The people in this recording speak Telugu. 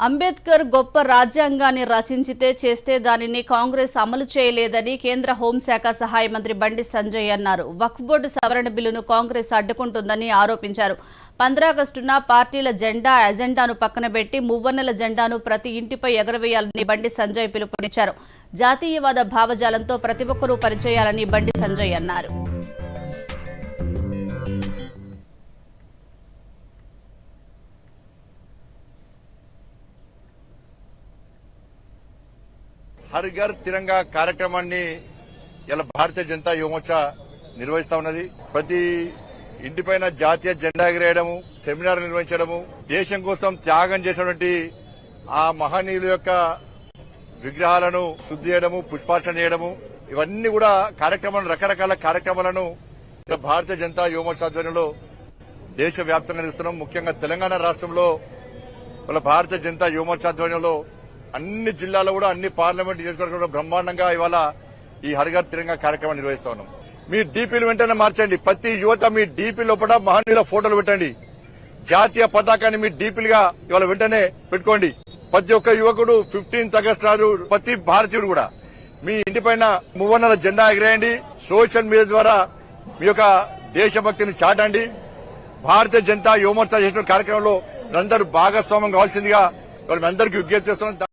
అంబేద్కర్ గొప్ప రాజ్యాంగాన్ని రచించితే చేస్తే దానిని కాంగ్రెస్ అమలు చేయలేదని కేంద్ర హోంశాఖ సహాయ మంత్రి బండి సంజయ్ అన్నారు. వక్ఫ్ బోర్డు సవరణ బిల్లును కాంగ్రెస్ అడ్డుకుంటుందని ఆరోపించారు. పంద్రాగస్టున పార్టీల జెండా ఎజెండాను పక్కన పెట్టి మువ్వన్నెల జెండాను ప్రతి ఇంటిపై ఎగరవేయాలని బండి సంజయ్ పిలుపునిచ్చారు. జాతీయవాద భావజాలంతో ప్రతి ఒక్కరూ పనిచేయాలని బండి సంజయ్ అన్నారు. హర్ ఘర్ తిరంగా కార్యక్రమాన్ని ఇలా భారతీయ జనతా యువమోర్చా నిర్వహిస్తా ఉన్నది. ప్రతి ఇంటిపైన జాతీయ జెండా ఎగిరేయడము సెమినార్ నిర్వహించడము దేశం కోసం త్యాగం చేసినటువంటి ఆ మహనీయుల యొక్క విగ్రహాలను శుద్ధి చేయడము పుష్పార్చన చేయడము ఇవన్నీ కూడా కార్యక్రమాలు రకరకాల కార్యక్రమాలను ఇలా భారతీయ జనతా యువమోర్చా ఆధ్వర్యంలో దేశవ్యాప్తంగా నిర్వహిస్తున్నాం. ముఖ్యంగా తెలంగాణ రాష్ట్రంలో వాళ్ళ భారతీయ జనతా యువమోర్చా ఆధ్వర్యంలో అన్ని జిల్లాలో కూడా అన్ని పార్లమెంట్ నియోజకవర్గంలో బ్రహ్మాండంగా ఇవాళ ఈ హరిగర్ తిరంగా కార్యక్రమం నిర్వహిస్తా ఉన్నాం. మీ డీపీలు వెంటనే మార్చండి. ప్రతి యువత మీ డీపీ లోపల మహనీయుల ఫోటోలు పెట్టండి. జాతీయ పతాకాన్ని మీ డీపీలుగా ఇవాళ వెంటనే పెట్టుకోండి. ప్రతి ఒక్క యువకుడు ఫిఫ్టీన్త్ ఆగస్ట్ నాడు ప్రతి భారతీయుడు కూడా మీ ఇంటిపైన మువ్వన్నెల జెండా ఎగిరేయండి. సోషల్ మీడియా ద్వారా మీ యొక్క దేశభక్తిని చాటండి. భారతీయ జనతా యువమోర్చా చేసిన కార్యక్రమంలో అందరూ భాగస్వామ్యం కావాల్సిందిగా వాళ్ళ అందరికీ విజ్ఞప్తి చేస్తున్నాం.